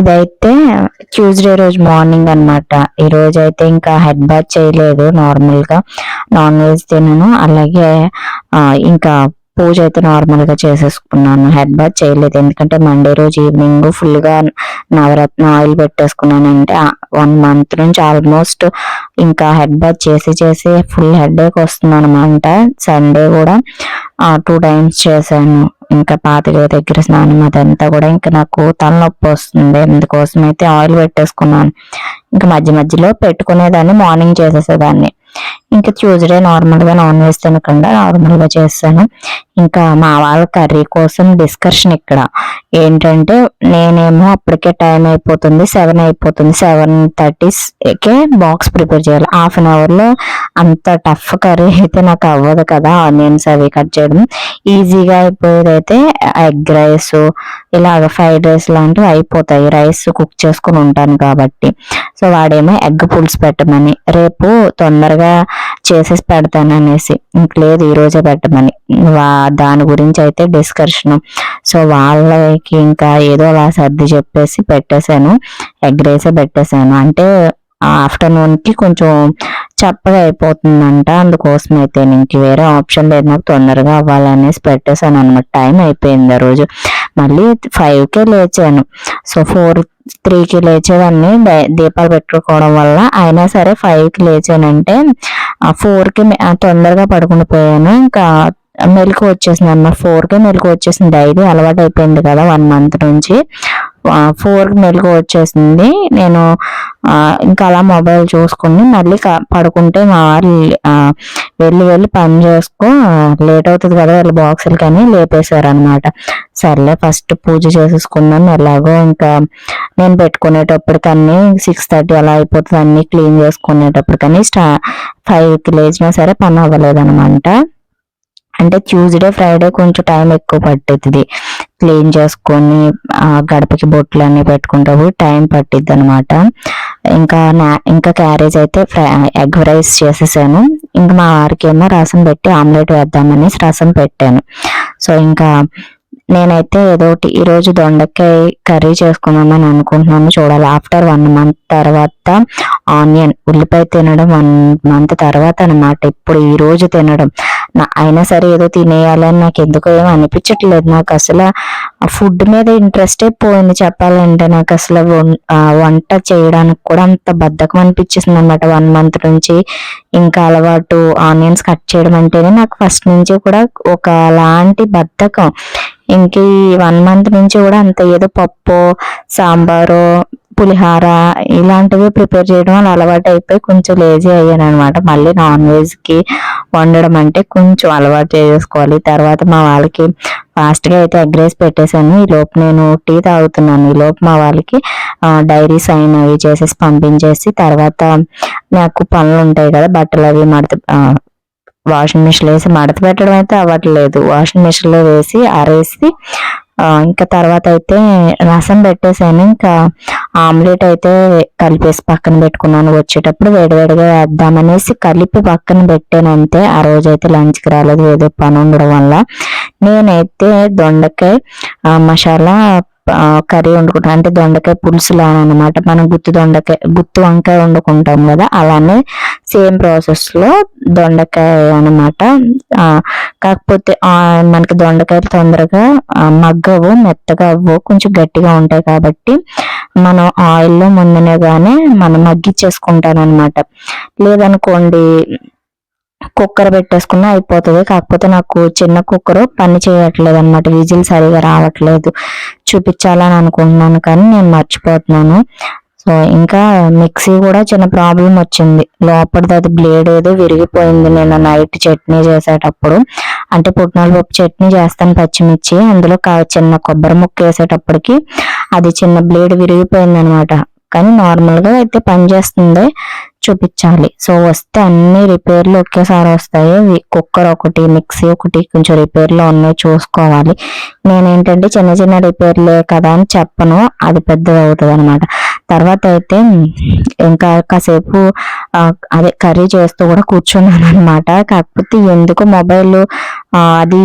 ఇదైతే ట్యూస్డే రోజు మార్నింగ్ అనమాట ఈ రోజు అయితే ఇంకా హెడ్ బాత్ చేయలేదు నార్మల్గా. నాన్ వెజ్ తినను. అలాగే ఆ, ఇంకా పూజ అయితే నార్మల్గా చేసేసుకున్నాను. హెడ్ బాత్ చేయలేదు. ఎందుకంటే మండే రోజు ఈవినింగ్ ఫుల్గా నవరత్న ఆయిల్ పెట్టేసుకున్నాను అంటే వన్ మంత్ నుంచి ఆల్మోస్ట్ ఇంకా హెడ్ బాత్ చేసి చేసి ఫుల్ హెడ్ ఏక్ వస్తుంది అనమాట సండే కూడా టూ టైమ్స్ చేశాను. ఇంకా పాతిక దగ్గర స్నానం అదంతా కూడా ఇంకా నాకు తలనొప్పి వస్తుంది. అందుకోసం అయితే ఆయిల్ పెట్టేసుకున్నాను. ఇంకా మధ్య మధ్యలో పెట్టుకునేదాన్ని మార్నింగ్ చేసేసేదాన్ని. ఇంకా ట్యూస్డే నార్మల్గా నాన్ వెజ్ తినకుండా నార్మల్గా చేస్తాను. ఇంకా మా వాళ్ళ కర్రీ కోసం డిస్కషన్ ఇక్కడ. ఏంటంటే నేనేమో అప్పటికే టైం అయిపోతుంది సెవెన్ అయిపోతుంది సెవెన్ థర్టీకే బాక్స్ ప్రిపేర్ చేయాలి. హాఫ్ అన్ అవర్లో అంత టఫ్ కర్రీ అయితే నాకు అవ్వదు కదా ఆనియన్స్ అవి కట్ చేయడం. ఈజీగా అయిపోయేది అయితే ఎగ్ రైస్ ఇలాగ ఫ్రైడ్ రైస్ లాంటివి అయిపోతాయి. రైస్ కుక్ చేసుకుని ఉంటాను కాబట్టి. సో వాడేమో ఎగ్ పులుసు పెట్టమని రేపు తొందరగా చేసేసి పెడతాను అనేసి ఇంక లేదు ఈరోజే పెట్టమని. వా దాని గురించి అయితే డిస్కషన్ సో వాళ్ళకి ఇంకా ఏదో అలా సర్ది చెప్పేసి పెట్టేశాను. ఎగ్ రైసే పెట్టేశాను. అంటే ఆఫ్టర్నూన్కి కొంచెం చప్పగా అయిపోతుందంట. అందుకోసం అయితే ఇంక వేరే ఆప్షన్ లేదు. నాకు తొందరగా అవ్వాలనేసి పెట్టేశాను అనమాట. టైం అయిపోయింది ఆ రోజు. మళ్ళీ ఫైవ్కే లేచాను. సో ఫోర్ త్రీకి లేచేదాన్ని. దీపాలు పెట్టుకోవడం వల్ల అయినా సరే ఫైవ్కి లేచానంటే ఫోర్కి తొందరగా పడుకుని పోయాను. ఇంకా మెలకు వచ్చేసింది అన్నమాట ఫోర్కి మెలకు వచ్చేసింది డైలీ. అలవాటు అయిపోయింది కదా వన్ మంత్ నుంచి. ఫోర్కి మెలకు వచ్చేసింది. నేను ఇంకా అలా మొబైల్ చూసుకుని మళ్ళీ పడుకుంటే మా వాళ్ళు ఆ, వెళ్ళి వెళ్ళి పని చేసుకో. లేట్ అవుతుంది కదా వాళ్ళ బాక్సులు కానీ లేపేశారనమాట సర్లే ఫస్ట్ పూజ చేసేసుకుందాం. ఎలాగో ఇంకా నేను పెట్టుకునేటప్పటికన్నీ సిక్స్ థర్టీ అలా అయిపోతుంది. అన్ని క్లీన్ చేసుకునేటప్పటికని స్టా ఫైవ్కి లేచినా సరే పని అవ్వలేదనమాట అంటే ట్యూస్డే ఫ్రైడే కొంచెం టైం ఎక్కువ పట్టుద్ది. క్లీన్ చేసుకొని ఆ గడపకి బొట్లు అన్ని పెట్టుకుంటే టైం పట్టిద్ది అనమాట ఇంకా నా ఇంకా క్యారేజ్ అయితే ఎగ్ రైస్ చేసేసాను. ఇంకా మా వారికి ఏమో రసం పెట్టి ఆమ్లెట్ వేద్దామని రసం పెట్టాను. సో ఇంకా నేనైతే ఏదో ఒకటి ఈరోజు దొండకాయ కర్రీ చేసుకుందామని అనుకుంటున్నాను. చూడాలి ఆఫ్టర్ వన్ మంత్ తర్వాత ఆనియన్ ఉల్లిపాయ తినడం వన్ మంత్ తర్వాత అన్నమాట. ఇప్పుడు ఈ రోజు తినడం. నా- అయినా సరే ఏదో తినేయాలని నాకు ఎందుకో ఏమో అనిపించట్లేదు. నాకు అసలు ఆ ఫుడ్ మీద ఇంట్రెస్టే పోయింది చెప్పాలంటే. నాకు అసలు వం- వంట చేయడానికి కూడా అంత బద్ధకం అనిపించేసింది అనమాట వన్ మంత్ నుంచి ఇంకా అలవాటు ఆనియన్స్ కట్ చేయడం అంటేనే నాకు ఫస్ట్ నుంచి కూడా ఒకలాంటి బద్ధకం. ఇంక ఈ వన్ మంత్ నుంచి కూడా అంత ఏదో పప్పు సాంబారు పులిహార ఇలాంటివి ప్రిపేర్ చేయడం వల్ల అలవాటు అయిపోయి కొంచెం లేజీ అయ్యాను అనమాట మళ్ళీ నాన్ వెజ్కి వండడం అంటే కొంచెం అలవాటు చేసుకోవాలి తర్వాత మా వాళ్ళకి ఫాస్ట్గా అయితే ఎగ్ రైస్ పెట్టేశాను. ఈ లోపు నేను టీ తాగుతున్నాను. ఈ లోపు మా వాళ్ళకి డైరీ సైన్ అవి చేసేసి పంపించేసి తర్వాత నాకు పనులు ఉంటాయి కదా బట్టలు అవి మడత వాషింగ్ మిషన్ వేసి మడత పెట్టడం అయితే అవ్వట్లేదు. వాషింగ్ మిషన్లో వేసి ఆరేసి ఇంకా తర్వాత అయితే రసం పెట్టేసాను. ఇంకా ఆమ్లెట్ అయితే కలిపేసి పక్కన పెట్టుకున్నాను. వచ్చేటప్పుడు వేడివేడిగా వేద్దామనేసి కలిపి పక్కన పెట్టాను అంతే. ఆ రోజు అయితే లంచ్కి రాలేదు. ఏదో పని ఉండడం వల్ల. నేనైతే దొండకాయ మసాలా కర్రీ వండుకుంటాం. అంటే దొండకాయ పులుసులా అనమాట మనం గుత్తి దొండకాయ గుత్తి వంకాయ వండుకుంటాం కదా అలానే సేమ్ ప్రాసెస్లో దొండకాయ అనమాట కాకపోతే మనకి దొండకాయలు తొందరగా మగ్గవు మెత్తగా అవ్వవు కొంచెం గట్టిగా ఉంటాయి కాబట్టి మనం ఆయిల్లో ముందునే కానీ మనం మగ్గిచ్చేసుకుంటాను అనమాట లేదనుకోండి కుక్కర్ పెట్టేసుకున్నా అయిపోతుంది. కాకపోతే నాకు చిన్న కుక్కర్ పని చేయట్లేదు అనమాట విజిల్ సరిగా రావట్లేదు. చూపించాలని అనుకుంటున్నాను కానీ నేను మర్చిపోతున్నాను. సో ఇంకా మిక్సీ కూడా చిన్న ప్రాబ్లం వచ్చింది. లోపలిది అది బ్లేడ్ ఏదో విరిగిపోయింది నేను నైట్ చట్నీ చేసేటప్పుడు. అంటే పుట్నాల పప్పు చట్నీ చేస్తాను పచ్చిమిర్చి. అందులో కా- చిన్న కొబ్బరి ముక్క వేసేటప్పటికి అది చిన్న బ్లేడ్ విరిగిపోయింది అనమాట కానీ నార్మల్గా అయితే పనిచేస్తుంది చూపించాలి. సో వస్తే అన్ని రిపేర్లు ఒకేసారి వస్తాయి. కుక్కర్ ఒకటి మిక్సీ ఒకటి కొంచెం రిపేర్లో ఉన్నాయి చూసుకోవాలి. నేనేంటంటే చిన్న చిన్న రిపేర్లే కదా అని చెప్పను. అది పెద్దది అవుతుంది అనమాట తర్వాత అయితే ఇంకా కాసేపు అదే కర్రీ చేస్తూ కూడా కూర్చున్నాను అనమాట కాకపోతే ఎందుకు మొబైల్ అది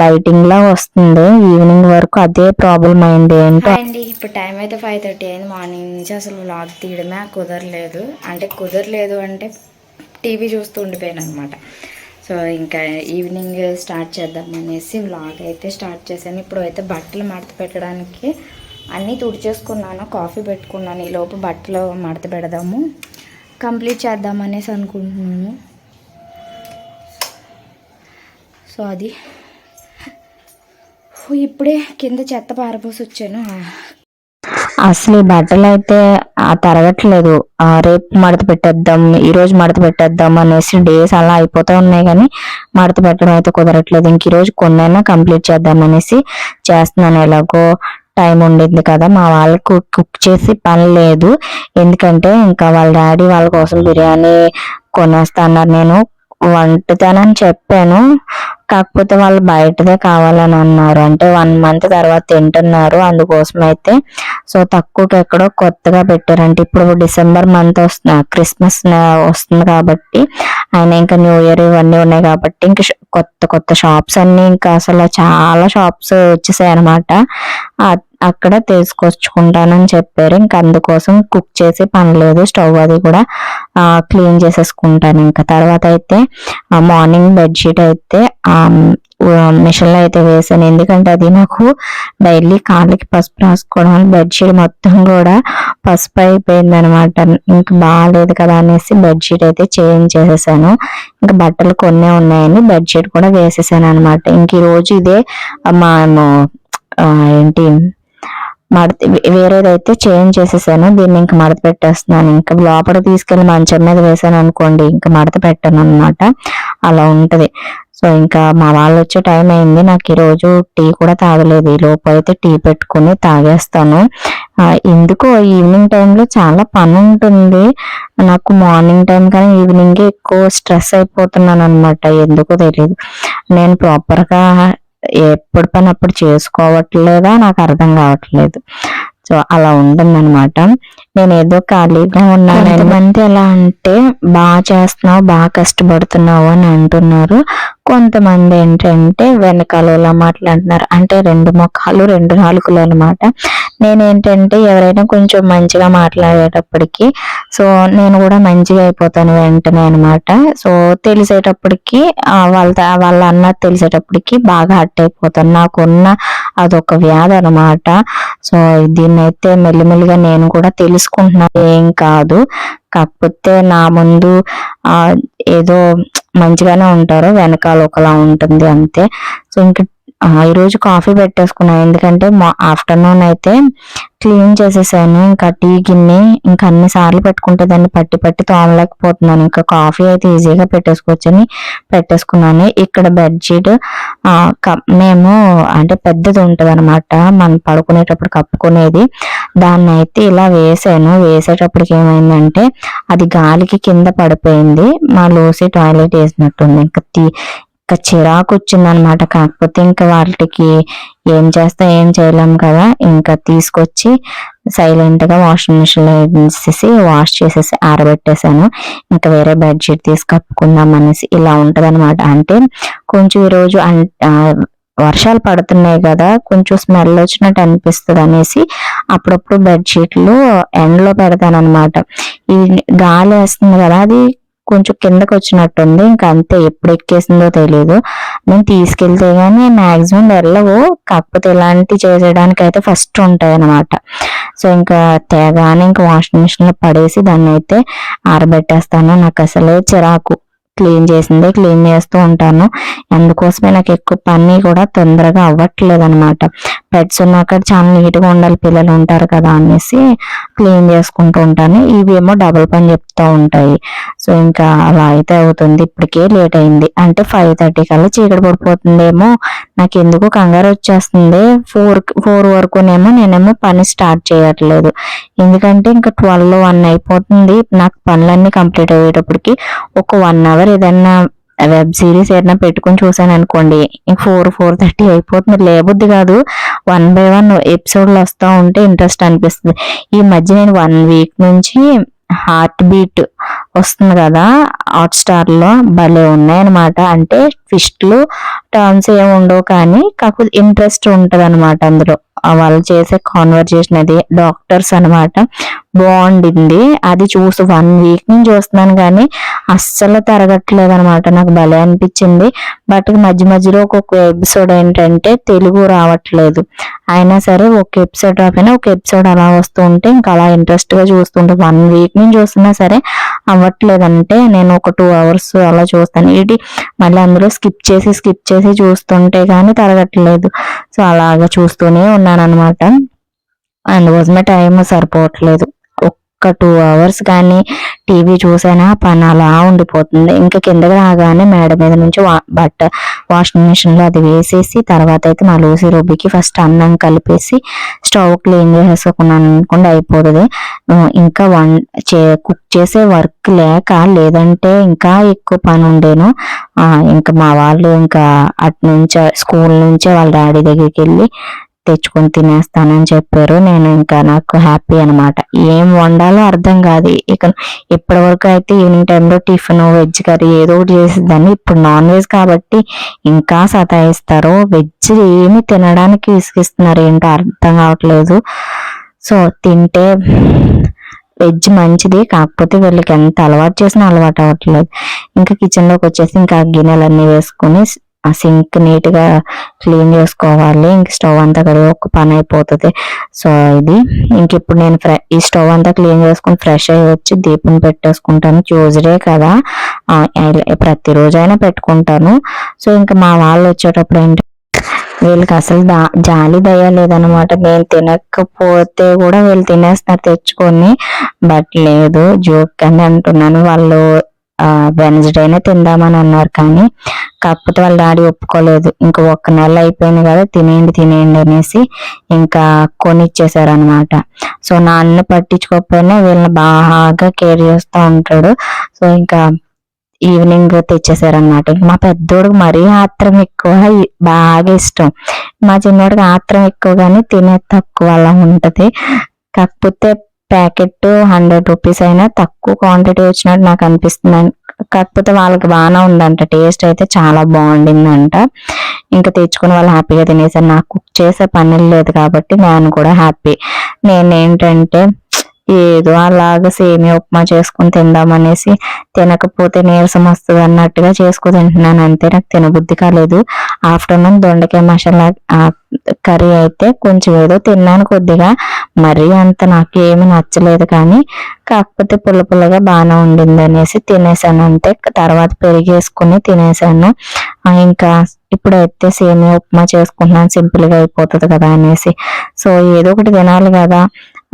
లైటింగ్ లా వస్తుంది. ఈవినింగ్ వరకు అదే ప్రాబ్లం అయింది ఏంటో. అండి. ఇప్పుడు టైం అయితే ఫైవ్ థర్టీ అయింది. మార్నింగ్ నుంచి అసలు వ్లాగ్ తీయడమే కుదరలేదు. అంటే కుదరలేదు అంటే టీవీ చూస్తూ ఉండిపోయాను అనమాట సో ఇంకా ఈవినింగ్ స్టార్ట్ చేద్దాం అనేసి వ్లాగ్ అయితే స్టార్ట్ చేశాను. ఇప్పుడు అయితే బట్టలు మడత పెట్టడానికి అన్నీ తుడిచేసుకున్నాను కాఫీ పెట్టుకున్నాను. ఈలోపు బట్టలు మడత పెడదాము. కంప్లీట్ చేద్దాం అనేసి అనుకుంటున్నాను. సో అది. ఇప్పుడే కింద చెత్త పారపోసి వచ్చాను. అసలు ఈ బట్టలు అయితే ఆ తరగట్లేదు. ఆ రేపు మడత పెట్టేద్దాం ఈ రోజు మడత పెట్టేద్దాం అనేసి డేస్ అలా అయిపోతూ ఉన్నాయి కానీ మడత పెట్టడం అయితే కుదరట్లేదు. ఇంక ఈరోజు కొన్నైనా కంప్లీట్ చేద్దాం అనేసి చేస్తున్నాను. ఎలాగో టైం ఉండింది కదా మా వాళ్ళకు కుక్ చేసి పని లేదు. ఎందుకంటే ఇంకా వాళ్ళ డాడీ వాళ్ళ కోసం బిర్యానీ కొనేస్తా అన్నారు నేను వండుతానని చెప్పాను. కాకపోతే వాళ్ళు బయటదే కావాలని అన్నారు. అంటే వన్ మంత్ తర్వాత తింటున్నారు అందుకోసం అయితే సో తక్కువకి ఎక్కడో కొత్తగా పెట్టారంటే ఇప్పుడు డిసెంబర్ మంత్ వస్తుంది క్రిస్మస్ వస్తుంది కాబట్టి ఆయన ఇంకా న్యూ ఇయర్ ఇవన్నీ ఉన్నాయి కాబట్టి ఇంకా కొత్త కొత్త షాప్స్ అన్ని ఇంకా అసలు చాలా షాప్స్ వచ్చేసాయి అనమాట అక్కడ తీసుకొచ్చుకుంటానని చెప్పారు. ఇంకా అందుకోసం కుక్ చేసి పనిలేదు స్టవ్ అది కూడా క్లీన్ చేసేసుకుంటాను. ఇంకా తర్వాత అయితే మార్నింగ్ బెడ్షీట్ అయితే మిషన్లో అయితే వేసాను. ఎందుకంటే అది నాకు డైలీ కాళ్ళకి పసుపు రాసుకోవడం వల్ల బెడ్షీట్ మొత్తం కూడా పసుపు అయిపోయింది అనమాట ఇంకా బాగాలేదు కదా అనేసి బెడ్షీట్ అయితే చేంజ్ చేసేసాను. ఇంకా బట్టలు కొన్నే ఉన్నాయని బెడ్షీట్ కూడా వేసేసాను అనమాట ఇంక ఈరోజు రోజు ఇదే మేము ఏంటి మడత వేరేదైతే చేంజ్ చేసేసాను. దీన్ని ఇంకా మడత పెట్టేస్తున్నాను. ఇంకా లోపల తీసుకెళ్ళి మంచం మీద వేసాను అనుకోండి ఇంకా మడత పెట్టాను అనమాట అలా ఉంటది. సో ఇంకా మా వాళ్ళు వచ్చే టైం అయింది. నాకు ఈరోజు టీ కూడా తాగలేదు. ఈ లోపు అయితే టీ పెట్టుకుని తాగేస్తాను. ఎందుకో ఈవినింగ్ టైంలో చాలా పని ఉంటుంది. నాకు మార్నింగ్ టైం కానీ ఈవినింగ్ ఎక్కువ స్ట్రెస్ అయిపోతున్నాను అనమాట ఎందుకో తెలియదు నేను ప్రాపర్గా ఎప్పుడు పని అప్పుడు చేసుకోవట్లేదా? నాకు అర్థం కావట్లేదు. సో అలా ఉంటుందన్నమాట. నేను ఏదో ఖాళీగా ఉన్నాను ఎంతమంది ఎలా అంటే బాగా చేస్తున్నావు బాగా కష్టపడుతున్నావు అని అంటున్నారు. కొంతమంది ఏంటంటే వెనకాల ఇలా మాట్లాడుతున్నారు. అంటే రెండు ముఖాలు రెండు నాలుగులు అనమాట నేనేంటంటే ఎవరైనా కొంచెం మంచిగా మాట్లాడేటప్పటికి సో నేను కూడా మంచిగా అయిపోతాను వెంటనే అనమాట సో తెలిసేటప్పటికి వాళ్ళ త- వాళ్ళ అన్న తెలిసేటప్పటికి బాగా హట్ అయిపోతాను. నాకున్న అదొక వ్యాధి అనమాట సో దీన్నైతే అయితే మెల్లిమెల్లిగా నేను కూడా తెలుసుకుంటున్నాను. ఏం కాదు. కాకపోతే నా ముందు ఆ ఏదో మంచిగానే ఉంటారు వెనకాల ఒకలా ఉంటుంది అంతే. సో ఇంక ఈరోజు కాఫీ పెట్టేసుకున్నాను ఎందుకంటే మా ఆఫ్టర్నూన్ అయితే క్లీన్ చేసేసాను. ఇంకా టీ గిన్నె ఇంకా అన్ని సార్లు పెట్టుకుంటే దాన్ని పట్టి పట్టి తోమలేకపోతున్నాను. ఇంకా కాఫీ అయితే ఈజీగా పెట్టేసుకోవచ్చని పెట్టేసుకున్నాను. ఇక్కడ బెడ్షీట్ కప్- మేము అంటే పెద్దది ఉంటుంది అనమాట మనం పడుకునేటప్పుడు కప్పుకునేది. దాన్ని అయితే ఇలా వేసాను. వేసేటప్పటికి ఏమైందంటే అది గాలికి కింద పడిపోయింది. మా లూసి టాయిలెట్ వేసినట్టుంది. ఇంకా తీ ఇంకా చిరాకు వచ్చింది అనమాట కాకపోతే ఇంకా వాటికి ఏం చేస్తా ఏం చేయలేం కదా. ఇంకా తీసుకొచ్చి సైలెంట్గా వాషింగ్ మిషన్లో వేసేసి వాష్ చేసేసి ఆరబెట్టేసాను ఇంకా వేరే బెడ్షీట్ తీసి కప్పుకుందాం అనేసి ఇలా ఉంటది అంటే కొంచెం ఈరోజు అన్- వర్షాలు పడుతున్నాయి కదా కొంచెం స్మెల్ వచ్చినట్టు అనిపిస్తుంది అనేసి అప్పుడప్పుడు బెడ్షీట్లు ఎండలో పెడతాను అనమాట ఈ గాలి వేస్తుంది కదా అది కొంచెం కిందకి వచ్చినట్టుంది. ఇంకా అంతే ఎప్పుడు ఎక్కేసిందో తెలియదు నేను తీసుకెళ్తే గానీ మ్యాక్సిమం వెళ్ళవు. కాకపోతే ఇలాంటి చేసేయడానికి అయితే ఫస్ట్ ఉంటాయి అనమాట సో ఇంకా తేగానే ఇంకా వాషింగ్ మిషన్లో పడేసి దాన్ని అయితే ఆరబెట్టేస్తాను. నాకు అసలే చిరాకు. క్లీన్ చేసిందే క్లీన్ చేస్తూ ఉంటాను. అందుకోసమే నాకు ఎక్కువ పని కూడా తొందరగా అవ్వట్లేదు అనమాట పెట్స్ ఉన్నాక చాలా నీట్గా ఉండాలి పిల్లలు ఉంటారు కదా అనేసి క్లీన్ చేసుకుంటూ ఉంటాను. ఇవి ఏమో డబుల్ పని చెప్తూ ఉంటాయి. సో ఇంకా అలా అయితే అవుతుంది. ఇప్పటికే లేట్ అయింది. అంటే ఫైవ్ థర్టీ కల్లా చీకటి పడిపోతుందేమో. నాకు ఎందుకు కంగారు వచ్చేస్తుంది. ఫోర్ ఫోర్ వరకునేమో నేనేమో పని స్టార్ట్ చేయట్లేదు. ఎందుకంటే ఇంకా ట్వెల్వ్ వన్ అయిపోతుంది. నాకు పనులన్నీ కంప్లీట్ అయ్యేటప్పటికి ఒక వన్ అవర్ ఏదన్నా వెబ్ సిరీస్ ఏదైనా పెట్టుకొని చూసాను అనుకోండి ఫోర్ ఫోర్ థర్టీ అయిపోతుంది. లేబుద్ది కాదు. వన్ బై వన్ ఎపిసోడ్లు వస్తూ ఉంటే ఇంట్రెస్ట్ అనిపిస్తుంది. ఈ మధ్య నేను వన్ వీక్ నుంచి హార్ట్ బీట్ వస్తుంది కదా హాట్ స్టార్ భలే ఉన్నాయన్నమాట. అంటే ట్విస్ట్లు టర్మ్స్ ఏమి ఉండవు కానీ కాకపోతే ఇంట్రెస్ట్ ఉంటుంది అనమాట అందులో వాళ్ళు చేసే కాన్వర్జేషన్ అది డాక్టర్స్ అన్నమాట. బాగుండింది. అది చూసి వన్ వీక్ నుంచి చూస్తున్నాను కానీ అస్సలు తరగట్లేదు అనమాట నాకు భలే అనిపించింది. బట్ మధ్య మధ్యలో ఒక్కొక్క ఎపిసోడ్ ఏంటంటే తెలుగు రావట్లేదు. అయినా సరే ఒక ఎపిసోడ్ రాకపోయినా ఒక ఎపిసోడ్ అలా వస్తూ ఉంటే ఇంకా అలా ఇంట్రెస్ట్గా చూస్తుంటే వన్ వీక్ నుంచి చూస్తున్నా సరే అవ్వట్లేదంటే నేను ఒక టూ అవర్స్ అలా చూస్తాను. ఇది మళ్ళీ అందులో స్కిప్ చేసి స్కిప్ చేసి చూస్తుంటే కానీ తరగట్లేదు. సో అలాగా చూస్తూనే ఉన్నాను అనమాట అందుకోసమే టైం సరిపోవట్లేదు. ఒక్క టూ అవర్స్ కానీ టీవీ చూసైనా పని అలా ఉండిపోతుంది. ఇంకా కిందకి రాగానే మేడ మీద నుంచి వా- బట్ట వాషింగ్ మిషన్లో అది వేసేసి తర్వాత అయితే మా లూసి రుబ్బికి ఫస్ట్ అన్నం కలిపేసి స్టవ్ క్లీన్ చేసేసుకున్నాను అనుకోండి అయిపోతుంది. ఇంకా వన్ చే కుక్ చేసే వర్క్ లేక లేదంటే ఇంకా ఎక్కువ పని ఉండేను. ఇంకా మా వాళ్ళు ఇంకా అటు నుంచే స్కూల్ నుంచే వాళ్ళ డాడీ దగ్గరికి వెళ్ళి తెచ్చుకొని తినేస్తానని చెప్పారు. నేను ఇంకా నాకు హ్యాపీ అన్నమాట. ఏం వండాలో అర్థం కాదు. ఇక ఇప్పటి వరకు అయితే ఈవినింగ్ టైంలో టిఫిన్ వెజ్ కర్రీ ఏదో ఒకటి చేసేదాన్ని. ఇప్పుడు నాన్ వెజ్ కాబట్టి ఇంకా సతాయిస్తారు. వెజ్ ఏమి తినడానికి విసిగిస్తున్నారు ఏంటో అర్థం కావట్లేదు. సో తింటే వెజ్ మంచిది. కాకపోతే వీళ్ళకి ఎంత అలవాటు చేసినా అలవాటు అవ్వట్లేదు. ఇంకా కిచెన్లోకి వచ్చేసి ఇంకా గిన్నెలన్నీ వేసుకుని ఆ సింక్ నీట్గా క్లీన్ చేసుకోవాలి. ఇంక స్టవ్ అంతా కడిగి ఒక పని అయిపోతుంది. సో ఇది. ఇంక ఇప్పుడు నేను ఈ స్టవ్ అంతా క్లీన్ చేసుకుని ఫ్రెష్ అయ్యి వచ్చి దీపం పెట్టేసుకుంటాను. ట్యూస్డే కదా. ప్రతిరోజు అయినా పెట్టుకుంటాను. సో ఇంకా మా వాళ్ళు వచ్చేటప్పుడు ఏంటి వీళ్ళకి అసలు దా జాలి దయ లేదనమాట నేను తినకపోతే కూడా వీళ్ళు తినేస్తారు తెచ్చుకొని. బట్ లేదు జోక్ అని అంటున్నాను. వాళ్ళు వెన్స్డేనే తిందామని అన్నారు కానీ కాకపోతే వాళ్ళ డాడీ ఒప్పుకోలేదు. ఇంకా ఒక్క నెల అయిపోయింది కదా తినేయండి తినేయండి అనేసి ఇంకా కొనిచ్చేసారు అనమాట సో నాన్న పట్టించుకోకపోయినా వీళ్ళని బాగా కేర్ చేస్తూ ఉంటాడు. సో ఇంకా ఈవినింగ్ తెచ్చేసారనమాట మా పెద్దోడికి మరీ ఆత్రం ఎక్కువ బాగా ఇష్టం. మా చిన్నోడికి ఆత్రం ఎక్కువ కానీ తినే తక్కువ అలా ఉంటుంది. కాకపోతే ప్యాకెట్ హండ్రెడ్ రూపీస్ అయినా తక్కువ క్వాంటిటీ వచ్చినట్టు నాకు అనిపిస్తుంది కాకపోతే వాళ్ళకి బాగానే ఉందంట. టేస్ట్ అయితే చాలా బాగుండిందంట. ఇంకా తెచ్చుకుని వాళ్ళు హ్యాపీగా తినేసారు. నాకు కుక్ చేసే పని లేదు కాబట్టి నేను కూడా హ్యాపీ. నేనేంటంటే ఏదో అలాగ సేమియా ఉప్మా చేసుకుని తిందామనేసి తినకపోతే నీరసం వస్తుంది అన్నట్టుగా చేసుకుని తింటున్నాను. అంతే నాకు తినబుద్ధి కాలేదు. ఆఫ్టర్నూన్ దొండకాయ మసాలా కర్రీ అయితే కొంచెం ఏదో తిన్నాను కొద్దిగా. మరీ అంత నాకు నచ్చలేదు కానీ కాకపోతే పుల్ల పుల్లగా బాగానే ఉండింది అనేసి తినేసాను. అంతే తర్వాత పెరిగేసుకుని తినేసాను. ఇంకా ఇప్పుడైతే సేమియా ఉప్మా చేసుకుంటున్నాను. సింపుల్గా అయిపోతుంది కదా అనేసి. సో ఏదో ఒకటి తినాలి కదా.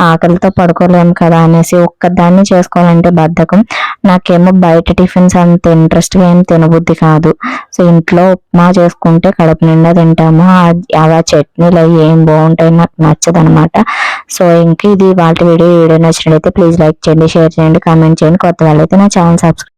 ఆకలితో పడుకోలేము కదా అనేసి ఒక్కదాన్ని చేసుకోవాలంటే బద్ధకం. నాకేమో బయట టిఫిన్స్ అంత ఇంట్రెస్ట్గా ఏం తినబుద్ధి కాదు. సో ఇంట్లో ఉప్మా చేసుకుంటే కడుపు నిండా తింటాము. ఆ- అలా చట్నీలు అవి ఏం బాగుంటాయి నాకు నచ్చదు అనమాట సో ఇంక ఇది వాళ్ళ వీడియో. వీడియో నచ్చినట్లయితే ప్లీజ్ లైక్ చేయండి షేర్ చేయండి కామెంట్ చేయండి. కొత్త వాళ్ళైతే నా ఛానల్ సబ్స్క్రైబ్